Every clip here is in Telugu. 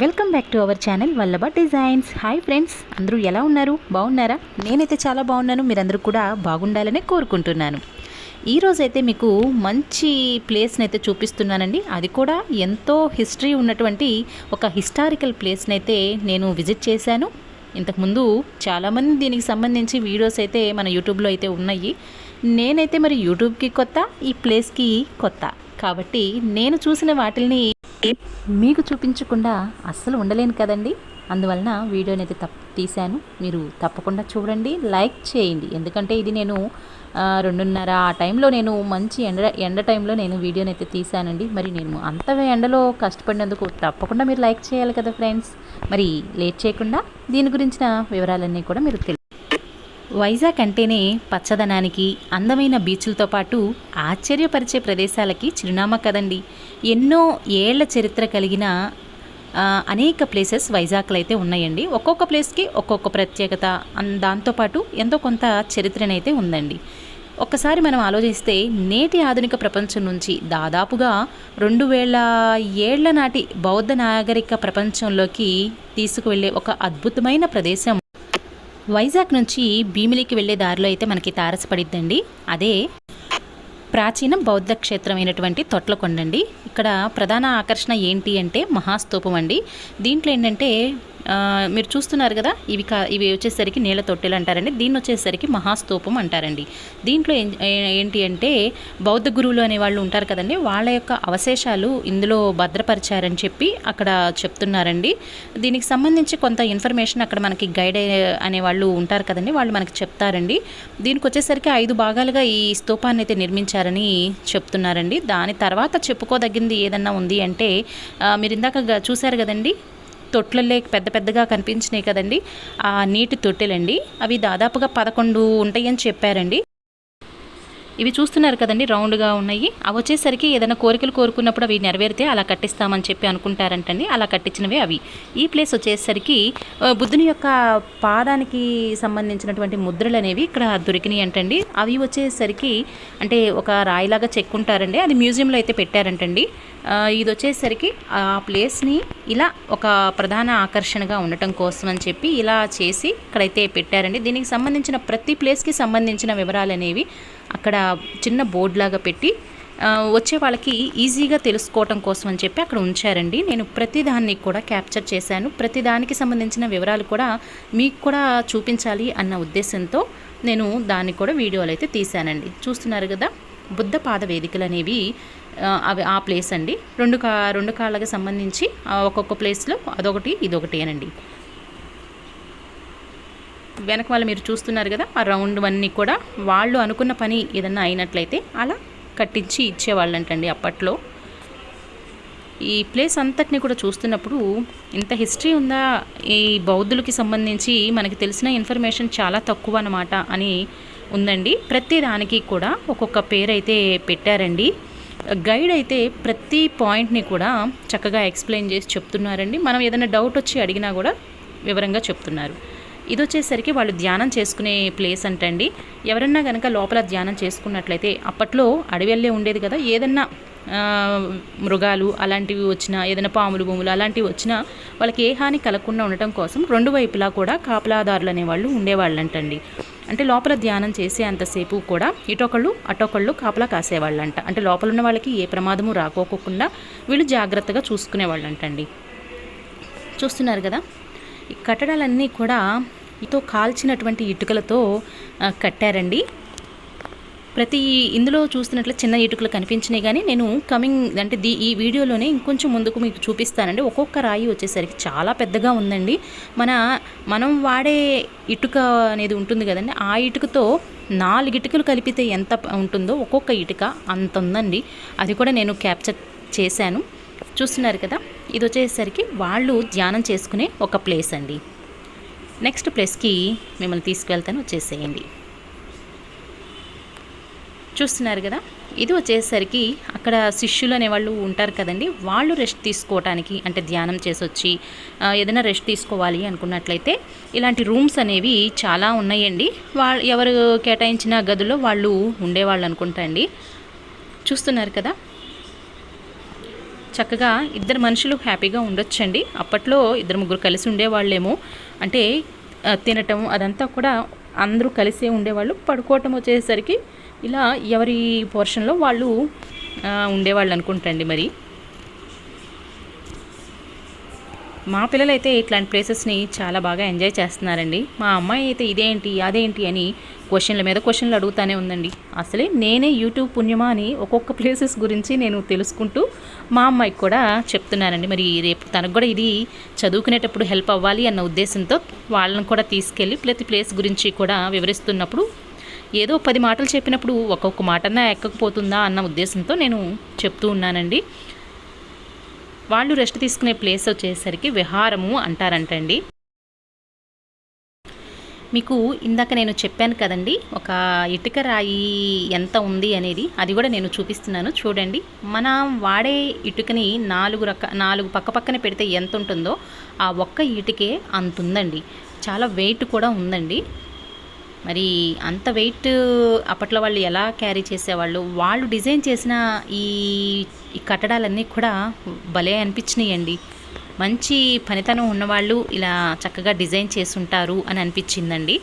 Welcome back to our channel Vallabha designs. Hi friends అందరూ ఎలా ఉన్నారు? బాగున్నారా? నేనైతే చాలా బాగున్నాను. మీరందరూ కూడా బాగుండాలని కోరుకుంటున్నాను. ఈరోజు అయితే మీకు మంచి ప్లేస్ని అయితే చూపిస్తున్నానండి. అది కూడా ఎంతో హిస్టరీ ఉన్నటువంటి ఒక హిస్టారికల్ ప్లేస్ని అయితే నేను విజిట్ చేశాను. ఇంతకుముందు చాలామంది దీనికి సంబంధించి వీడియోస్ అయితే మన యూట్యూబ్లో అయితే ఉన్నాయి. నేనైతే మరి యూట్యూబ్కి కొత్త ఈ ప్లేస్కి కొత్త. కాబట్టి నేను చూసిన వాటిల్ని మీకు చూపించకుండా అస్సలు ఉండలేను కదండి. అందువలన వీడియోని అయితే తప్ప తీశాను. మీరు తప్పకుండా చూడండి లైక్ చేయండి. ఎందుకంటే ఇది నేను రెండున్నర ఆ టైంలో నేను మంచి ఎండ ఎండ టైంలో నేను వీడియోని అయితే తీశానండి. మరి నేను అంత ఎండలో కష్టపడినందుకు తప్పకుండా మీరు లైక్ చేయాలి కదా ఫ్రెండ్స్. మరి లేట్ చేయకుండా దీని గురించిన వివరాలన్నీ కూడా మీరు తెలియదు వైజాగ్ అంటేనే పచ్చదనానికి అందమైన బీచ్లతో పాటు ఆశ్చర్యపరిచే ప్రదేశాలకి చిరునామా కదండి. ఎన్నో ఏళ్ళ చరిత్ర కలిగిన అనేక ప్లేసెస్ వైజాగ్లో అయితే ఉన్నాయండి. ఒక్కొక్క ప్లేస్కి ఒక్కొక్క ప్రత్యేకత దాంతోపాటు ఎంతో కొంత చరిత్రనైతే ఉందండి. ఒక్కసారి మనం ఆలోచిస్తే నేటి ఆధునిక ప్రపంచం నుంచి దాదాపుగా రెండు వేల ఏళ్ళ నాటి బౌద్ధ నాగరిక ప్రపంచంలోకి తీసుకువెళ్ళే ఒక అద్భుతమైన ప్రదేశం. వైజాగ్ నుంచి భీమిలికి వెళ్ళే దారిలో అయితే మనకి తారసపడిద్దండి. అదే ప్రాచీన బౌద్ధ క్షేత్రమైనటువంటి తొట్లకొండండి. ఇక్కడ ప్రధాన ఆకర్షణ ఏంటి అంటే మహాస్తూపం అండి. దీంట్లో ఏంటంటే మీరు చూస్తున్నారు కదా ఇవి కా ఇవి వచ్చేసరికి నీళ్ళ తొట్టెలు అంటారండి. దీన్ని వచ్చేసరికి మహాస్తూపం అంటారండి. దీంట్లో ఏం- ఏంటి అంటే బౌద్ధ గురువులు అనే వాళ్ళు ఉంటారు కదండి వాళ్ళ యొక్క అవశేషాలు ఇందులో భద్రపరిచారని చెప్పి అక్కడ చెప్తున్నారండి. దీనికి సంబంధించి కొంత ఇన్ఫర్మేషన్ అక్కడ మనకి గైడ్ అనే వాళ్ళు ఉంటారు కదండి వాళ్ళు మనకి చెప్తారండి. దీనికి వచ్చేసరికి ఐదు భాగాలుగా ఈ స్తూపాన్ని అయితే నిర్మించారని చెప్తున్నారండి. దాని తర్వాత చెప్పుకోదగింది ఏదన్నా ఉంది అంటే మీరు ఇందాక చూశారు కదండి తొట్లలే పెద్ద పెద్దగా కనిపించినాయి కదండి. ఆ నీటి తొట్టెలండి. అవి దాదాపుగా పదకొండు ఉంటాయని చెప్పారండి. ఇవి చూస్తున్నారు కదండి రౌండ్గా ఉన్నాయి. అవి వచ్చేసరికి ఏదైనా కోరికలు కోరుకున్నప్పుడు అవి నెరవేరితే అలా కట్టిస్తామని చెప్పి అనుకుంటారంటండి. అలా కట్టించినవే అవి. ఈ ప్లేస్ వచ్చేసరికి బుద్ధుని యొక్క పాదానికి సంబంధించినటువంటి ముద్రలు అనేవి ఇక్కడ దొరికినాయి అంటండి అవి వచ్చేసరికి అంటే ఒక రాయిలాగా చెక్కుంటారండి. అది మ్యూజియంలో అయితే పెట్టారంటండి. ఇది వచ్చేసరికి ఆ ప్లేస్ని ఇలా ఒక ప్రధాన ఆకర్షణగా ఉండటం కోసం అని చెప్పి ఇలా చేసి ఇక్కడైతే పెట్టారండి. దీనికి సంబంధించిన ప్రతి ప్లేస్కి సంబంధించిన వివరాలు అనేవి అక్కడ చిన్న బోర్డు లాగా పెట్టి వచ్చే వాళ్ళకి ఈజీగా తెలుసుకోవటం కోసం అని చెప్పి అక్కడ ఉంచారండి. నేను ప్రతిదాన్ని కూడా క్యాప్చర్ చేశాను. ప్రతిదానికి సంబంధించిన వివరాలు కూడా మీకు కూడా చూపించాలి అన్న ఉద్దేశంతో నేను దాన్ని కూడా వీడియోలు అయితే తీశానండి. చూస్తున్నారు కదా బుద్ధ పాద వేదికలు అనేవి అవి ఆ ప్లేస్ అండి. రెండు కా రెండు కాళ్ళకి సంబంధించి ఒక్కొక్క ప్లేస్లో అదొకటి ఇదొకటి అనండి. వెనక వాళ్ళు మీరు చూస్తున్నారు కదా ఆ రౌండ్ అన్నీ కూడా వాళ్ళు అనుకున్న పని ఏదన్నా అయినట్లయితే అలా కట్టించి ఇచ్చేవాళ్ళంటండి అప్పట్లో. ఈ ప్లేస్ అంతటిని కూడా చూస్తున్నప్పుడు ఇంత హిస్టరీ ఉందా? ఈ బౌద్ధులకి సంబంధించి మనకి తెలిసిన ఇన్ఫర్మేషన్ చాలా తక్కువ అన్నమాట అని ఉందండి. ప్రతి దానికి కూడా ఒక్కొక్క పేరు అయితే పెట్టారండి. గైడ్ అయితే ప్రతి పాయింట్ని కూడా చక్కగా ఎక్స్ప్లెయిన్ చేసి చెప్తున్నారండి. మనం ఏదైనా డౌట్ వచ్చి అడిగినా కూడా వివరంగా చెప్తున్నారు. ఇది వచ్చేసరికి వాళ్ళు ధ్యానం చేసుకునే ప్లేస్ అంటండి. ఎవరన్నా కనుక లోపల ధ్యానం చేసుకున్నట్లయితే అప్పట్లో అడవిల్లే ఉండేది కదా. ఏదన్నా మృగాలు అలాంటివి వచ్చినా ఏదైనా పాములు భూములు అలాంటివి వచ్చినా వాళ్ళకి ఏ హాని కలగకుండా ఉండటం కోసం రెండు వైపులా కూడా కాపలాదారులు అనేవాళ్ళు ఉండేవాళ్ళంటండి. అంటే లోపల ధ్యానం చేసే అంతసేపు కూడా ఇటొకళ్ళు అటొకళ్ళు కాపలా కాసేవాళ్ళంట. అంటే లోపల ఉన్న వాళ్ళకి ఏ ప్రమాదము రాకోకుండా వీళ్ళు జాగ్రత్తగా చూసుకునేవాళ్ళంటండి. చూస్తున్నారు కదా? ఈ కట్టడాలన్నీ కూడా ఇతో కాల్చినటువంటి ఇటుకలతో కట్టారండి. ప్రతి ఇందులో చూస్తున్నట్లు చిన్న ఇటుకలు కనిపించినాయి కానీ నేను కమింగ్ అంటే దీ ఈ వీడియోలోనే ఇంకొంచెం ముందుకు మీకు చూపిస్తానండి. ఒక్కొక్క రాయి వచ్చేసరికి చాలా పెద్దగా ఉందండి. మన మనం వాడే ఇటుక అనేది ఉంటుంది కదండి. ఆ ఇటుకతో నాలుగు ఇటుకలు కలిపితే ఎంత ఉంటుందో ఒక్కొక్క ఇటుక అంత ఉందండి. అది కూడా నేను క్యాప్చర్ చేశాను. చూస్తున్నారు కదా? ఇది వచ్చేసరికి వాళ్ళు ధ్యానం చేసుకునే ఒక ప్లేస్ అండి. నెక్స్ట్ ప్లేస్కి మిమ్మల్ని తీసుకువెళ్తాను వచ్చేసేయండి. చూస్తున్నారు కదా? ఇది వచ్చేసరికి అక్కడ శిష్యులు అనేవాళ్ళు ఉంటారు కదండి. వాళ్ళు రెస్ట్ తీసుకోవటానికి అంటే ధ్యానం చేసి వచ్చి ఏదైనా రెస్ట్ తీసుకోవాలి అనుకున్నట్లయితే ఇలాంటి రూమ్స్ అనేవి చాలా ఉన్నాయండి. వాళ్ళు ఎవరు కేటాయించిన గదుల్లో వాళ్ళు ఉండేవాళ్ళు అనుకుంటా అండి. చూస్తున్నారు కదా? చక్కగా ఇద్దరు మనుషులు హ్యాపీగా ఉండొచ్చండి. అప్పట్లో ఇద్దరు ముగ్గురు కలిసి ఉండేవాళ్ళేమో. అంటే తినటం అదంతా కూడా అందరూ కలిసే ఉండేవాళ్ళు. పడుకోవటం వచ్చేసరికి ఇలా ఎవరి పోర్షన్లో వాళ్ళు ఉండేవాళ్ళు అనుకుంటండి మరి. మా పిల్లలైతే ఇట్లాంటి ప్లేసెస్ని చాలా బాగా ఎంజాయ్ చేస్తున్నారండి. మా అమ్మాయి అయితే ఇదేంటి అదేంటి అని క్వశ్చన్ల మీద క్వశ్చన్లు అడుగుతానే ఉందండి. అసలే నేనే యూట్యూబ్ పుణ్యమా అని ఒక్కొక్క ప్లేసెస్ గురించి నేను తెలుసుకుంటూ మా అమ్మాయికి కూడా చెప్తున్నానండి. మరి రేపు తనకు కూడా ఇది చదువుకునేటప్పుడు హెల్ప్ అవ్వాలి అన్న ఉద్దేశంతో వాళ్ళని కూడా తీసుకెళ్ళి ప్రతి ప్లేస్ గురించి కూడా వివరిస్తున్నప్పుడు ఏదో పది మాటలు చెప్పినప్పుడు ఒక్కొక్క మాటన్నా ఎక్కకపోతుందా అన్న ఉద్దేశంతో నేను చెప్తూ ఉన్నానండి. వాళ్ళు రెస్ట్ తీసుకునే ప్లేస్ వచ్చేసరికి విహారము అంటారంటండి. మీకు ఇందాక నేను చెప్పాను కదండి ఒక ఇటుక రాయి ఎంత ఉంది అనేది అది కూడా నేను చూపిస్తున్నాను. చూడండి మనం వాడే ఇటుకని నాలుగు రక నాలుగు పక్క పక్కన పెడితే ఎంత ఉంటుందో ఆ ఒక్క ఇటుకే అంత ఉందండి చాలా వెయిట్ కూడా ఉందండి. మరి అంత వెయిట్ అప్పట్లో వాళ్ళు ఎలా క్యారీ చేసేవాళ్ళు? వాళ్ళు డిజైన్ చేసిన ఈ కట్టడాలన్నీ కూడా భలే అనిపించినాయండి. మంచి పనితనం ఉన్నవాళ్ళు ఇలా చక్కగా డిజైన్ చేసుంటారు అని అనిపించిందండి.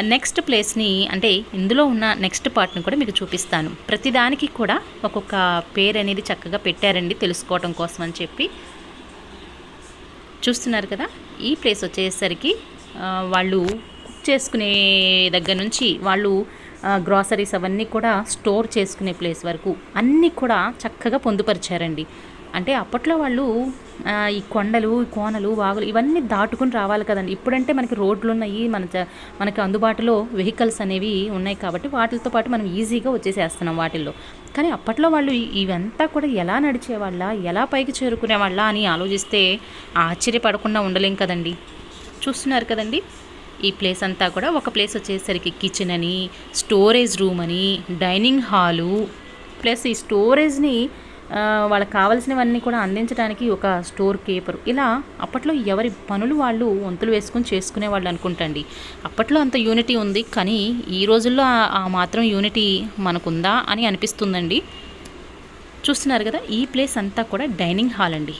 నెక్స్ట్ ప్లేస్ని అంటే ఇందులో ఉన్న నెక్స్ట్ పార్ట్ని కూడా మీకు చూపిస్తాను. ప్రతిదానికి కూడా ఒక్కొక్క పేరు అనేది చక్కగా పెట్టారండి తెలుసుకోవడం కోసం అని చెప్పి. చూస్తున్నారు కదా? ఈ ప్లేస్ వచ్చేసరికి వాళ్ళు కుక్ చేసుకునే దగ్గర నుంచి వాళ్ళు గ్రాసరీస్ అవన్నీ కూడా స్టోర్ చేసుకునే ప్లేస్ వరకు అన్నీ కూడా చక్కగా పొందుపరిచారండి. అంటే అప్పట్లో వాళ్ళు ఈ కొండలు ఈ కోనలు వాగులు ఇవన్నీ దాటుకుని రావాలి కదండి. ఇప్పుడంటే మనకి రోడ్లు ఉన్నాయి మన మనకి అందుబాటులో వెహికల్స్ అనేవి ఉన్నాయి కాబట్టి వాటితో పాటు మనం ఈజీగా వచ్చేసేస్తున్నాం వాటిల్లో. కానీ అప్పట్లో వాళ్ళు ఇవంతా కూడా ఎలా నడిచేవాళ్ళ ఎలా పైకి చేరుకునేవాళ్ళ అని ఆలోచిస్తే ఆశ్చర్యపడకుండా ఉండలేం కదండి. చూస్తున్నారు కదండి? ఈ ప్లేస్ అంతా కూడా ఒక ప్లేస్ వచ్చేసరికి కిచెన్ అని స్టోరేజ్ రూమ్ అని డైనింగ్ హాలు ప్లస్ ఈ స్టోరేజ్ని వాళ్ళకి కావాల్సినవన్నీ కూడా అందించడానికి ఒక స్టోర్ కీపర్ ఇలా అప్పట్లో ఎవరి పనులు వాళ్ళు వంతులు వేసుకుని చేసుకునే వాళ్ళు అనుకుంటండి. అప్పట్లో అంత యూనిటీ ఉంది కానీ ఈ రోజుల్లో ఆ- ఆ మాత్రం యూనిటీ మనకుందా అని అనిపిస్తుందండి. చూస్తున్నారు కదా ఈ ప్లేస్ అంతా కూడా డైనింగ్ హాల్ అండి.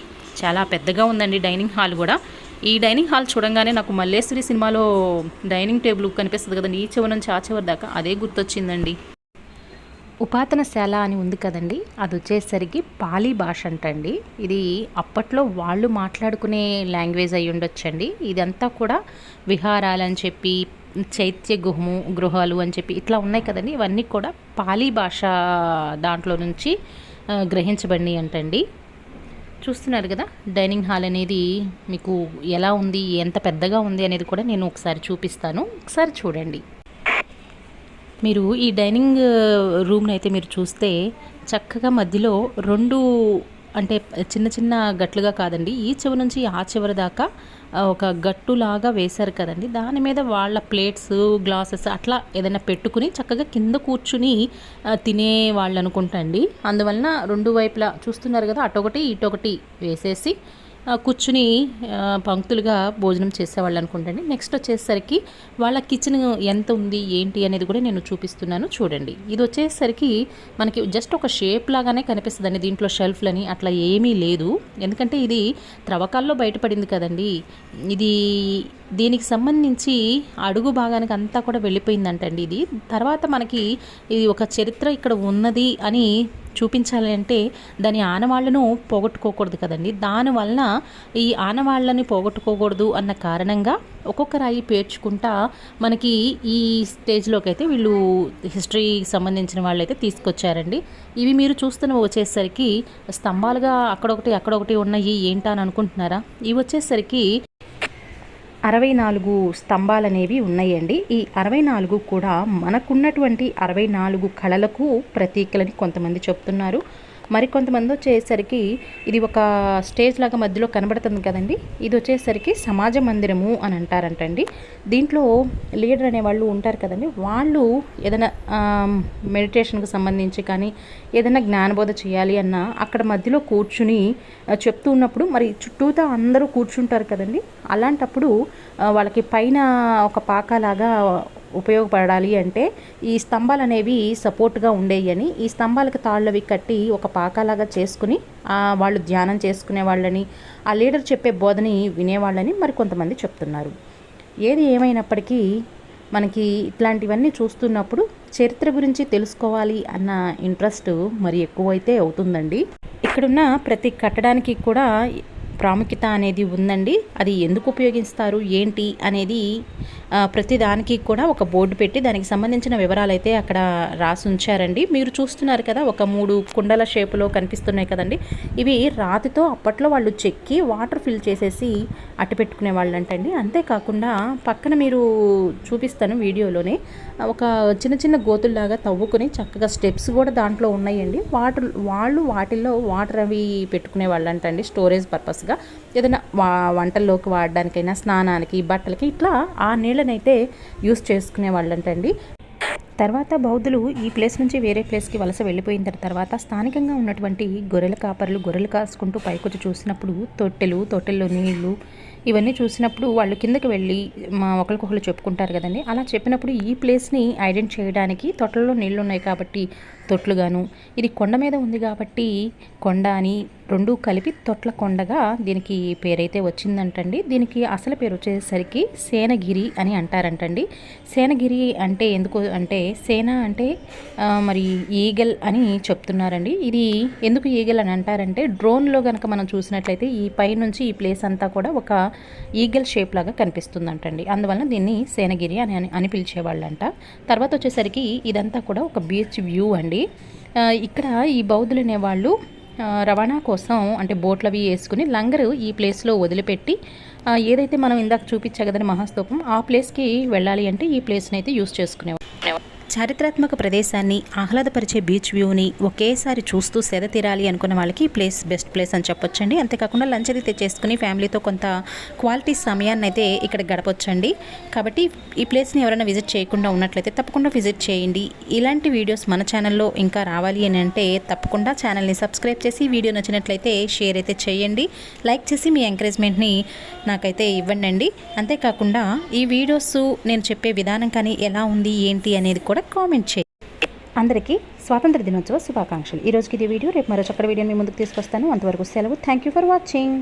చాలా పెద్దగా ఉందండి డైనింగ్ హాల్ కూడా. ఈ డైనింగ్ హాల్ చూడంగానే నాకు మల్లేశ్వరి సినిమాలో డైనింగ్ టేబుల్ కనిపిస్తుంది కదండి ఈ చివరి నుంచి ఆ చివరి దాకా అదే గుర్తొచ్చిందండి. ఉపాతనశాల అని ఉంది కదండి అది వచ్చేసరికి పాలీ భాష అంటండి. ఇది అప్పట్లో వాళ్ళు మాట్లాడుకునే లాంగ్వేజ్ అయి ఉండొచ్చండి. ఇదంతా కూడా విహారాలని చెప్పి చైత్య గుహము గృహాలు అని చెప్పి ఇట్లా ఉన్నాయి కదండి. ఇవన్నీ కూడా పాలీ భాష దాంట్లో నుంచి గ్రహించబడినాయి అంటండి. చూస్తున్నారు కదా డైనింగ్ హాల్ అనేది మీకు ఎలా ఉంది ఎంత పెద్దగా ఉంది అనేది కూడా నేను ఒకసారి చూపిస్తాను. ఒకసారి చూడండి. మీరు ఈ డైనింగ్ రూమ్ని అయితే మీరు చూస్తే చక్కగా మధ్యలో రెండు అంటే చిన్న చిన్న గట్లుగా కాదండి ఈ చివరి నుంచి ఆ చివరి దాకా ఒక గట్టులాగా వేశారు కదండి. దాని మీద వాళ్ళ ప్లేట్స్ గ్లాసెస్ అట్లా ఏదైనా పెట్టుకుని చక్కగా కింద కూర్చుని తినే వాళ్ళు అనుకుంటా అండి. అందువలన రెండు వైపులా చూస్తున్నారు కదా అటొకటి ఇటొకటి వేసేసి కూర్చుని పంక్తులుగా భోజనం చేసేవాళ్ళు అనుకుంటండి. నెక్స్ట్ వచ్చేసరికి వాళ్ళ కిచెన్ ఎంత ఉంది ఏంటి అనేది కూడా నేను చూపిస్తున్నాను. చూడండి. ఇది వచ్చేసరికి మనకి జస్ట్ ఒక షేప్ లాగానే కనిపిస్తుందండి దీంట్లో షెల్ఫ్లని. అట్లా ఏమీ లేదు. ఎందుకంటే ఇది త్రవ్వకాల్లో బయటపడింది కదండి. ఇది దీనికి సంబంధించి అడుగు భాగానికి అంతా కూడా వెళ్ళిపోయిందంటండి ఇది. తర్వాత మనకి ఇది ఒక చరిత్ర ఇక్కడ ఉన్నది అని చూపించాలి అంటే దాని ఆనవాళ్ళను పోగొట్టుకోకూడదు కదండి. దానివలన ఈ ఆనవాళ్ళని పోగొట్టుకోకూడదు అన్న కారణంగా ఒక్కొక్క రాయి పేర్చుకుంటా మనకి ఈ స్టేజ్లోకి అయితే వీళ్ళు హిస్టరీకి సంబంధించిన వాళ్ళు అయితే తీసుకొచ్చారండి. ఇవి మీరు చూస్తున్న వచ్చేసరికి స్తంభాలుగా అక్కడొకటి అక్కడొకటి ఉన్నాయి ఏంటా అని అనుకుంటున్నారా? ఇవి వచ్చేసరికి అరవై నాలుగు స్తంభాలు అనేవి ఉన్నాయండి. ఈ అరవై నాలుగు కూడా మనకున్నటువంటి అరవై నాలుగు కళలకు ప్రతీకలని కొంతమంది చెప్తున్నారు. మరికొంతమంది వచ్చేసరికి ఇది ఒక స్టేజ్ లాగా మధ్యలో కనబడుతుంది కదండి. ఇది వచ్చేసరికి సమాజ మందిరము అని అంటారంటండి. దీంట్లో లీడర్ అనే వాళ్ళు ఉంటారు కదండి. వాళ్ళు ఏదైనా మెడిటేషన్కి సంబంధించి కానీ ఏదైనా జ్ఞానబోధ చేయాలి అన్న అక్కడ మధ్యలో కూర్చుని చెప్తూ ఉన్నప్పుడు మరి చుట్టూతా అందరూ కూర్చుంటారు కదండి. అలాంటప్పుడు వాళ్ళకి పైన ఒక పాకలాగా ఉపయోగపడాలి అంటే ఈ స్తంభాలు అనేవి సపోర్ట్గా ఉండేయని ఈ స్తంభాలకు తాళ్ళవి కట్టి ఒక పాకాలాగా చేసుకుని వాళ్ళు ధ్యానం చేసుకునే వాళ్ళని ఆ లీడర్ చెప్పే బోధని వినేవాళ్ళని మరి కొంతమంది చెప్తున్నారు. ఏది ఏమైనప్పటికీ మనకి ఇట్లాంటివన్నీ చూస్తున్నప్పుడు చరిత్ర గురించి తెలుసుకోవాలి అన్న ఇంట్రెస్ట్ మరి ఎక్కువైతే అవుతుందండి. ఇక్కడున్న ప్రతి కట్టడానికి కూడా ప్రాముఖ్యత అనేది ఉందండి. అది ఎందుకు ఉపయోగిస్తారు? ఏంటి? అనేది ప్రతిదానికి ప్రతి దానికి కూడా ఒక బోర్డు పెట్టి దానికి సంబంధించిన వివరాలు అయితే అక్కడ రాసి ఉంచారండి. మీరు చూస్తున్నారు కదా ఒక మూడు కుండల షేపులో కనిపిస్తున్నాయి కదండి. ఇవి రాతితో అప్పట్లో వాళ్ళు చెక్కి వాటర్ ఫిల్ చేసేసి అట్టు పెట్టుకునే వాళ్ళు అంటండి అంతేకాకుండా పక్కన మీరు చూపిస్తాను వీడియోలోనే ఒక చిన్న చిన్న గోతుల్లాగా తవ్వుకొని చక్కగా స్టెప్స్ కూడా దాంట్లో ఉన్నాయండి. వాటర్ వాళ్ళు వాటిల్లో వాటర్ అవి పెట్టుకునే వాళ్ళు అంటండి స్టోరేజ్ పర్పస్గా. ఏదైనా వా వంటల్లోకి వాడడానికైనా స్నానానికి బట్టలకి ఇట్లా ఆ నీళ్ళనైతే యూస్ చేసుకునే వాళ్ళంటండి. తర్వాత బౌద్ధులు ఈ ప్లేస్ నుంచి వేరే ప్లేస్కి వలస వెళ్ళిపోయిన తర్వాత స్థానికంగా ఉన్నటువంటి గొర్రెల కాపర్లు గొర్రెలు కాసుకుంటూ పైకొచ్చి చూసినప్పుడు తొట్టెలు తొట్టెల్లో నీళ్ళు ఇవన్నీ చూసినప్పుడు వాళ్ళు కిందకి వెళ్ళి మా ఒకరికొకరు చెప్పుకుంటారు కదండి. అలా చెప్పినప్పుడు ఈ ప్లేస్ని ఐడెంట్ చేయడానికి తొట్టెల్లో నీళ్ళు ఉన్నాయి కాబట్టి తొట్లుగాను ఇది కొండ మీద ఉంది కాబట్టి కొండ అని రెండు కలిపి తొట్ల కొండగా దీనికి పేరైతే వచ్చిందంటండి. దీనికి అసలు పేరు వచ్చేసరికి సేనగిరి అని అంటారంటండి. సేనగిరి అంటే ఎందుకు అంటే సేన అంటే మరి ఈగల్ అని చెప్తున్నారండి. ఇది ఎందుకు ఈగల్ అని అంటారంటే డ్రోన్లో కనుక మనం చూసినట్లయితే ఈ పై నుంచి ఈ ప్లేస్ అంతా కూడా ఒక ఈగల్ షేప్ లాగా కనిపిస్తుందంటండి. అందువలన దీన్ని సేనగిరి అని అని- అని పిలిచేవాళ్ళంట. తర్వాత వచ్చేసరికి ఇదంతా కూడా ఒక బీచ్ వ్యూ అండి. ఇక్కడ ఈ బౌద్ధులు అనేవాళ్ళు రవాణా కోసం అంటే బోట్లు అవి వేసుకుని లంగరు ఈ ప్లేస్లో వదిలిపెట్టి ఏదైతే మనం ఇందాక చూపించా కదండి మహాస్తూపం ఆ ప్లేస్కి వెళ్ళాలి అంటే ఈ ప్లేస్ని అయితే యూస్ చేసుకునేవాళ్ళు. చారిత్రాత్మక ప్రదేశాన్ని ఆహ్లాదపరిచే బీచ్ వ్యూని ఒకేసారి చూస్తూ సెద తీరాలి అనుకున్న వాళ్ళకి ప్లేస్ బెస్ట్ ప్లేస్ అని చెప్పొచ్చండి. అంతేకాకుండా లంచ్ అది తెచ్చేసుకుని ఫ్యామిలీతో కొంత క్వాలిటీ సమయాన్ని అయితే ఇక్కడ గడపొచ్చండి. కాబట్టి ఈ ప్లేస్ని ఎవరైనా విజిట్ చేయకుండా ఉన్నట్లయితే తప్పకుండా విజిట్ చేయండి. ఇలాంటి వీడియోస్ మన ఛానల్లో ఇంకా రావాలి అని అంటే తప్పకుండా ఛానల్ని సబ్స్క్రైబ్ చేసి వీడియో నచ్చినట్లయితే షేర్ అయితే చేయండి. లైక్ చేసి మీ ఎంకరేజ్మెంట్ని నాకైతే ఇవ్వండి అండి అంతేకాకుండా ఈ వీడియోస్ నేను చెప్పే విధానం కానీ ఎలా ఉంది ఏంటి అనేది కూడా కామెంట్ చేయండి అందరికీ స్వాతంత్ర దినోత్సవ శుభాకాంక్షలు. ఈ రోజుకి ఇది వీడియో. రేపు మరో చక్కటి వీడియో మీ ముందుకు తీసుకొస్తాను. అంతవరకు సెలవు. Thank you for watching